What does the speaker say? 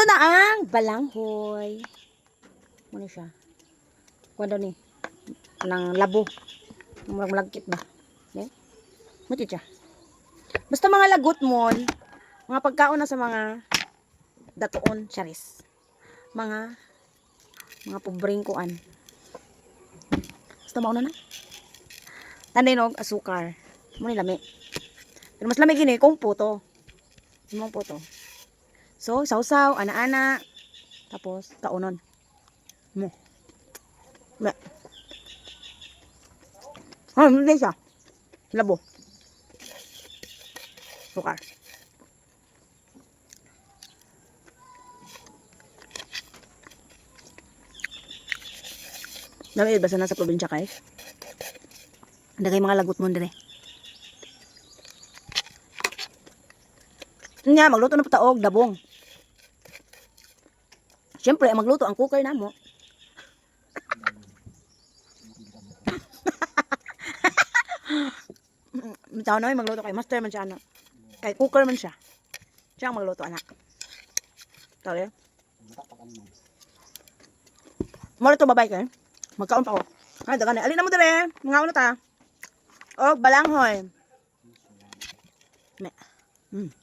Luto na ang balanghoy. Muna siya. Kuha ni. Nang labo. Murag malagkit ba? Okay? Mutit siya. Basta mga lagot mo, mga pagkaon na sa mga datoon, charis. Mga mga pobreng kuan. Basta mauna na. Tanday nog asukar. Muna lami. Pero mas lami gini kung puto. Imong puto. So, sausaw, ana-ana. Tapos, kaunon. Mo. Me. Ah, hindi siya. Labo. Sukar. Dami basta nasa probinsya kay. Ang dagay mga lagot mo dire. Nya, magluto na pataog, dabong. Siyempre, magluto ang cooker na mo. Mitaw na magluto kay master man siya anak. Kay cooker man siya. Siya ang magluto anak. Tawag yun? Moro to babay kay. Magkaon pa ko. Ay, dagan. Alin na mo dire. Mga ano ta. Og balanghoy. Me. Mm.